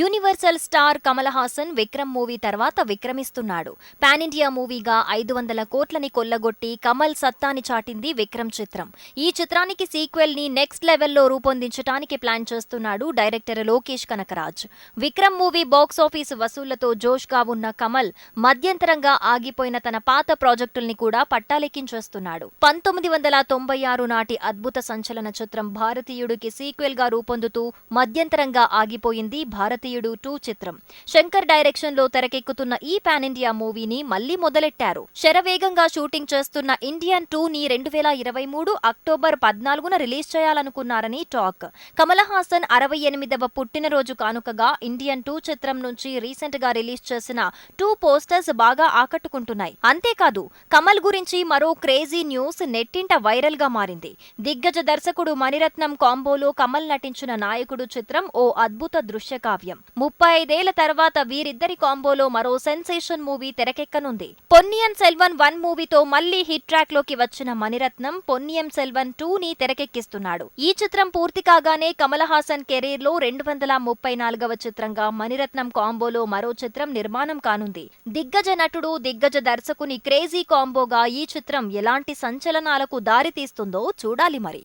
Universal star Kamal Haasan Vikram movie తర్వాత విక్రమిస్తున్నాడు. Pan India మూవీగా ఐదు వందల కోట్లని కొల్లగొట్టి కమల్ సత్తాని చాటింది విక్రమ్ చిత్రం. ఈ చిత్రానికి సీక్వెల్ని నెక్స్ట్ లెవెల్లో రూపొందించడానికి ప్లాన్ చేస్తున్నాడు director Lokesh Kanagaraj. Vikram movie box office వసూళ్ళతో జోష్గా ఉన్న కమల్ మధ్యంతరంగా ఆగిపోయిన తన పాత ప్రాజెక్టుల్ని కూడా పట్టాలెక్కించేస్తున్నాడు. పంతొమ్మిది వందల తొంభై ఆరు నాటి అద్భుత సంచలన చిత్రం భారతీయుడికి సీక్వెల్గా రూపొందుతూ మధ్యంతరంగా ఆగిపోయింది భారతీయుడు టూ చిత్రం. శంకర్ డైరెక్షన్లో తెరకెక్కుతున్న ఈ పాన్ ఇండియా మూవీని మళ్ళీ మొదలెట్టారు. శరవేగంగా షూటింగ్ చేస్తున్న ఇండియన్ టూ ని రెండు వేల ఇరవై మూడు అక్టోబర్ పద్నాలుగున రిలీజ్ చేయాలనుకున్నారని టాక్. కమల్ హాసన్ అరవై ఎనిమిదవ పుట్టినరోజు కానుకగా ఇండియన్ టూ చిత్రం నుంచి రీసెంట్గా రిలీజ్ చేసిన టూ పోస్టర్స్ బాగా ఆకట్టుకుంటున్నాయి. అంతేకాదు కమల్ గురించి మరో క్రేజీ న్యూస్ నెట్టింట వైరల్గా మారింది. దిగ్గజ దర్శకుడు మణిరత్నం కాంబోలో కమల్ నటించిన నాయకుడు చిత్రం ఓ అద్భుత దృశ్య కావ్యం ముప్పై ఐదేళ్ళ తర్వాత వీరిద్దరి కాంబోలో మరో సెన్సేషన్ మూవీ తెరకెక్కనుంది. పొన్నియన్ సెల్వన్ వన్ మూవీతో మళ్ళీ హిట్ ట్రాక్లోకి వచ్చిన మణిరత్నం పొన్నియం సెల్వన్ టూ ని తెరకెక్కిస్తున్నాడు. ఈ చిత్రం పూర్తి కాగానే కమల్ హాసన్ కెరీర్లో రెండు వందల ముప్పై నాలుగవ చిత్రంగా మణిరత్నం కాంబోలో మరో చిత్రం నిర్మాణం కానుంది. దిగ్గజ నటుడు దిగ్గజ దర్శకుని క్రేజీ కాంబోగా ఈ చిత్రం ఎలాంటి సంచలనాలకు దారితీస్తుందో చూడాలి మరి.